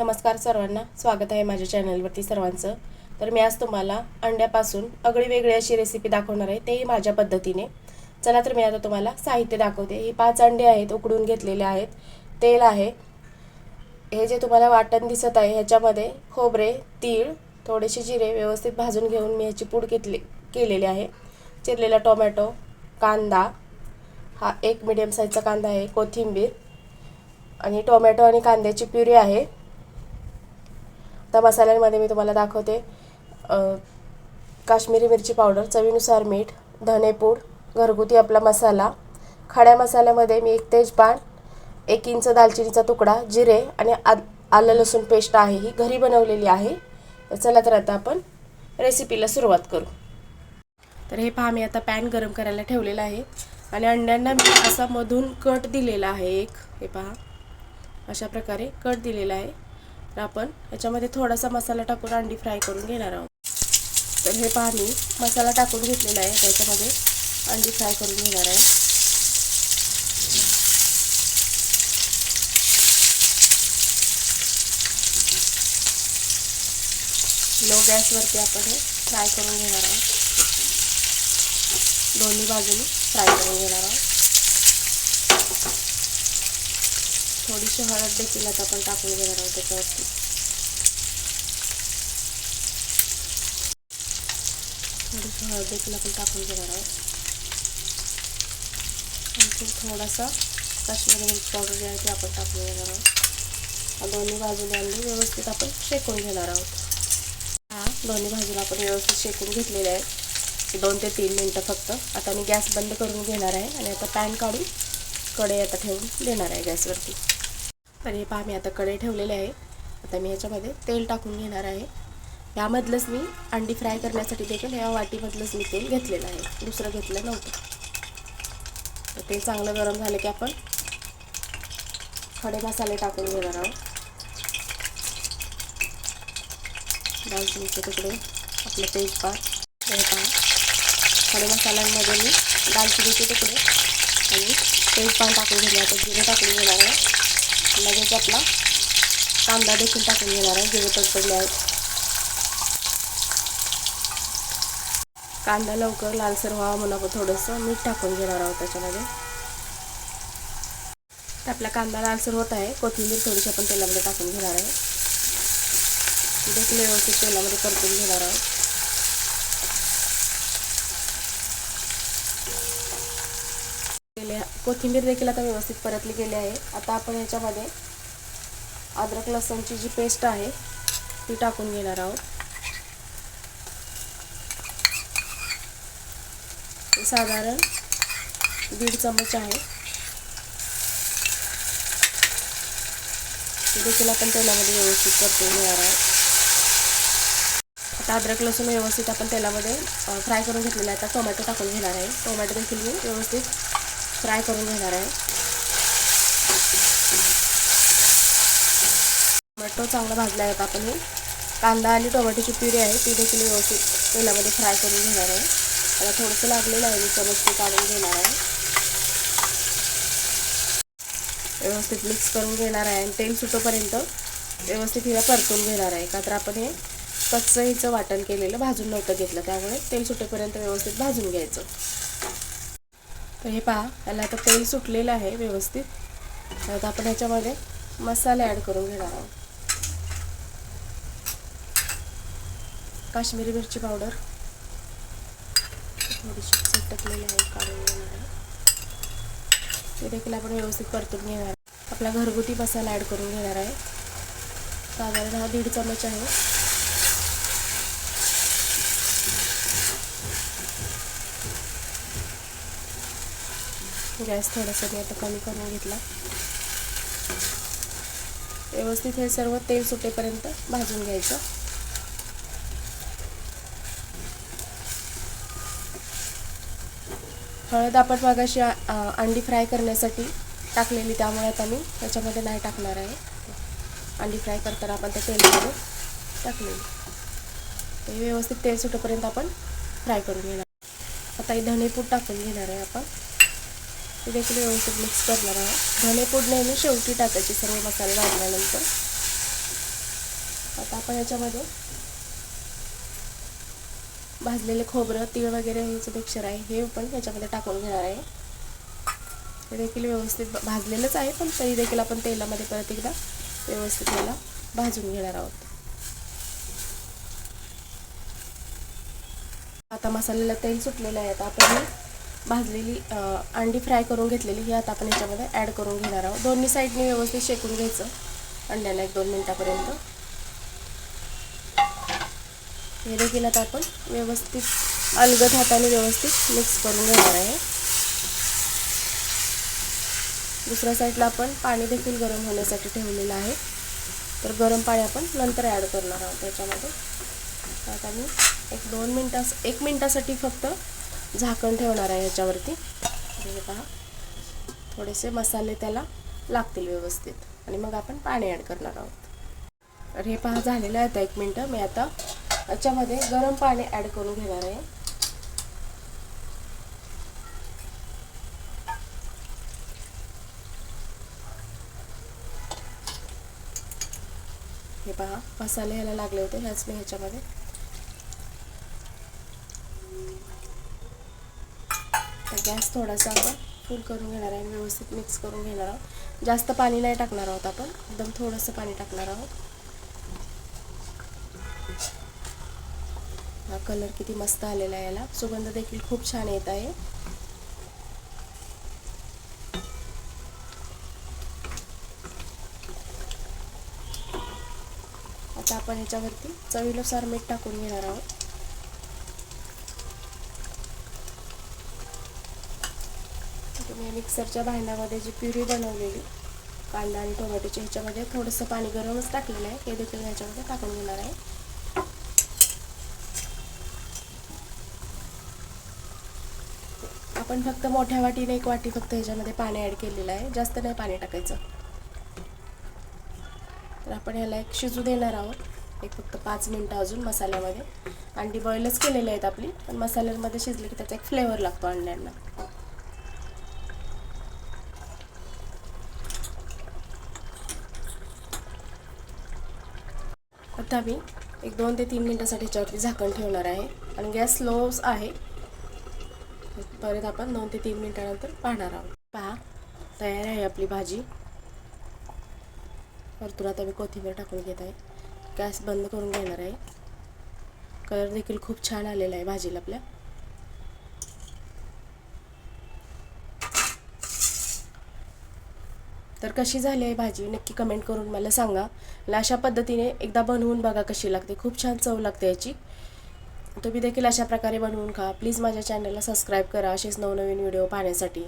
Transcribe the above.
नमस्कार सर्वांना. स्वागत आहे माझ्या चॅनलवरती सर्वांचं. तर मी आज तुम्हाला अंड्यापासून अगळी वेगळी अशी रेसिपी दाखवणार आहे. तेही माझ्या पद्धतीने. चला तर मी आता तुम्हाला साहित्य दाखवते. ही पाच अंडे आहेत उकडून घेतलेले आहेत. तेल आहे. हे जे तुम्हाला वाटण दिसत आहे ह्याच्यामध्ये खोबरे तीळ थोडेसे जिरे व्यवस्थित भाजून घेऊन मी ह्याची पूड घेतली केलेली आहे. चिरलेला टोमॅटो कांदा. हा एक मिडियम साईजचा कांदा आहे. कोथिंबीर. आणि टोमॅटो आणि कांद्याची प्युरी आहे. आता मसाल्यांमध्ये मी तुम्हाला दाखवते. काश्मीरी मिरची पावडर चवीनुसार मीठ धनेपूड घरगुती आपला मसाला. खड्या मसाल्यामध्ये मी एक तेजपान एक इंच दालचिनीचा तुकडा जिरे आणि आ आलं लसूण पेस्ट आहे ही घरी बनवलेली आहे. तर चला तर आता आपण रेसिपीला सुरुवात करू. तर हे पहा मी आता पॅन गरम करायला ठेवलेलं आहे आणि अंड्यांना मी असा मधून कट दिलेला आहे एक. हे पहा अशा प्रकारे कट दिलेला आहे. तर आपण याच्यामध्ये थोडासा मसाला टाकून अंडी फ्राय करून घेणार आहोत. तर हे पहा मी मसाला टाकून घेतलेला आहे. त्याच्यामध्ये अंडी फ्राय करून घेणार आहे. लो गॅसवरती आपण हे फ्राय करून घेणार आहोत. दोन्ही बाजूनी फ्राय करून घेणार आहोत. थोडीशी हळद देखील आता आपण टाकून घेणार आहोत त्याच्यावरती. थोडीशी हळद देखील आपण टाकून घेणार आहोत. आणखी थोडासा काश्मीरी मिरची पावडर जे आहे ते आपण टाकून घेणार आहोत. दोन्ही बाजूने आम्ही व्यवस्थित आपण शेकून घेणार आहोत. हा दोन्ही बाजूला आपण व्यवस्थित शेकून घेतलेले आहे दोन ते तीन मिनटं फक्त. आता मी गॅस बंद करून घेणार आहे आणि आता पॅन काढून कडे आता ठेवून देणार आहे गॅसवरती. आणि हे पहा मी आता कढई ठेवलेले आहे. आता मी ह्याच्यामध्ये तेल टाकून घेणार आहे. यामधलंच मी अंडी फ्राय करण्यासाठी देखील ह्या वाटीमधलंच मी तेल घेतलेलं आहे. दुसरं घेतलं नव्हतं. तर तेल चांगलं गरम झालं की आपण खडे मसाले टाकून घेणार आहोत. दालचिनीचे तुकडे आपलं तेजपात हे पहा. खडे मसाल्यांमध्ये मी दालचिनीचे तुकडे आणि तेजपान टाकून घेणार आहे जिरे टाकून घेणार आहे. लगेच आपला कांदा देखील टाकून घेणार आहे जिरे तडतडले आहेत. कांदा लवकर लालसर व्हावा म्हणून आपण थोडंसं मीठ टाकून घेणार आहोत त्याच्यामध्ये. तर आपला कांदा लालसर होत आहे कोथिंबीर थोडीशी आपण तेलामध्ये टाकून घेणार आहे. देखील व्यवस्थित तेलामध्ये परतून घेणार आहोत. कोथिंबीर देखील आता व्यवस्थित परतली गेली आहे. आता आपण याच्यामध्ये अद्रक लसणची जी पेस्ट आहे ती टाकून घेणार आहोत. साधारण दीड चमच आहे. देखील आपण तेलामध्ये व्यवस्थित परतून घेणार आहोत. आता अद्रक लसूण व्यवस्थित आपण तेलामध्ये फ्राय करून घेतलेला आहे. आता टोमॅटो टाकून घेणार आहे. टोमॅटो देखील मी व्यवस्थित फ्राय करून घेणार आहे. टोमॅटो चांगला भाजला आहे आपण हे. कांदा आणि टोमॅटोची प्युरी आहे ती देखील व्यवस्थित तेलामध्ये फ्राय करून घेणार आहे. त्याला थोडंसं लागलेलं आहे मी चमच काढून घेणार आहे. व्यवस्थित मिक्स करून घेणार आहे आणि तेल सुटोपर्यंत व्यवस्थित हिला परतून घेणार आहे. का तर आपण हे कच्चं हिचं वाटण केलेलं भाजून नव्हतं घेतलं त्यामुळे तेल सुटेपर्यंत व्यवस्थित भाजून घ्यायचं. तर हे पहा याला आता तेल सुटलेलं आहे व्यवस्थित. आता आपण ह्याच्यामध्ये मसाले ॲड करून घेणार आहोत. काश्मीरी मिरची पावडर थोडीशी चटकलेली आहे काढून घेणार आहे. ते देखील आपण व्यवस्थित परतून घेणार आहे आपला घरगुती मसाला ॲड करून घेणार आहे. साधारण हा दीड चमच आहे. गॅस थोडासा मी आता कमी करून घेतला. व्यवस्थित हे सर्व तेल सुटेपर्यंत भाजून घ्यायचं. हळद आपण मगाशी अंडी फ्राय करण्यासाठी टाकलेली त्यामुळे आता मी त्याच्यामध्ये नाही टाकणार आहे. अंडी फ्राय करताना आपण त्या तेलमध्ये टाकलेली. ते व्यवस्थित तेल सुटेपर्यंत आपण फ्राय करून घेणार. आता हे धनेपूड टाकून घेणार आहे आपण. ते देखील व्यवस्थित मिक्स करणार आहोत. धनेपूड नेहमी शेवटी टाकायची सर्व मसाले भाजल्यानंतर आता आपण याच्यामध्ये भाजलेले खोबरं तीळ वगैरे ह्याचं मिक्सर आहे हे पण याच्यामध्ये टाकून घेणार आहे. हे देखील व्यवस्थित भाजलेलंच आहे पण तरी देखील आपण तेलामध्ये परत एकदा व्यवस्थित याला भाजून घेणार आहोत. आता मसाल्याला तेल सुटलेलं आहे आता आपण भाजलेली अंडी फ्राय करून घेतलेली ही आता आपण याच्यामध्ये ॲड करून घेणार आहोत. दोन्ही साईडने व्यवस्थित शेकून घ्यायचं. अंड्याला एक दोन मिनटापर्यंत. हे देखील आता आपण व्यवस्थित अलगद हाताने व्यवस्थित मिक्स करून घेणार आहे. दुसऱ्या साईडला आपण पाणी देखील गरम होण्यासाठी ठेवलेलं आहे. तर गरम पाणी आपण नंतर ॲड करणार आहोत त्याच्यामध्ये आता मी एक दोन मिनटास एक मिनटासाठी फक्त झाकण ठेवणार आहे ह्याच्यावरती. हे पहा थोडेसे मसाले त्याला लागतील व्यवस्थित. आणि मग आपण पाणी ॲड करणार आहोत. तर हे पहा झालेलं आहे आता एक मिनटं. मी आता याच्यामध्ये गरम पाणी ॲड करून घेणार आहे. हे पहा मसाले ह्याला लागले होते. ह्याच मी ह्याच्यामध्ये गॅस थोडासा आपण फुल करून घेणार आहे व्यवस्थित मिक्स करून घेणार आहोत. जास्त पाणी नाही टाकणार आहोत आपण एकदम थोडंसं पाणी टाकणार आहोत. हा कलर किती मस्त आलेला आहे याला. सुगंध देखील खूप छान येत आहे. आता आपण ह्याच्यावरती चवीनुसार मीठ टाकून घेणार आहोत. तुम्ही मिक्सरच्या भांड्यामध्ये जी प्युरी बनवलेली कांदा आणि टोमॅटोची ह्याच्यामध्ये थोडंसं पाणी गरमच टाकलेलं आहे. हे देखील ह्याच्यामध्ये टाकून घेणार आहे. आपण फक्त मोठ्या वाटीने एक वाटी फक्त ह्याच्यामध्ये पाणी ॲड केलेलं आहे. जास्त नाही पाणी टाकायचं. तर आपण ह्याला एक शिजू देणार आहोत. एक फक्त पाच मिनटं अजून मसाल्यामध्ये. अंडी बॉईलच केलेली आहेत आपली पण मसाल्यांमध्ये शिजले की त्याचा एक फ्लेवर लागतो अंड्यांना. आता मी एक दोन ते तीन मिनटासाठी ह्याच्यावरती झाकण ठेवणार आहे. आणि गॅस स्लोच आहे. परत आपण दोन ते तीन मिनटानंतर पाहणार आहोत. पहा तयार आहे आपली भाजी. परतून आता मी कोथिंबीर टाकून घेत आहे. गॅस बंद करून घेणार आहे. कलर देखील खूप छान आलेला आहे भाजीला आपल्या. तर कशी झाली आहे भाजी? नक्की कमेंट करून मला सांगा. आणि अशा पद्धतीने एकदा बनवून बघा कशी लागते. खूप छान चव लागते याची. तुम्ही देखील अशा प्रकारे बनवून खा. प्लीज माझ्या चॅनलला सबस्क्राईब करा. असेच नवनवीन व्हिडिओ पाहण्यासाठी.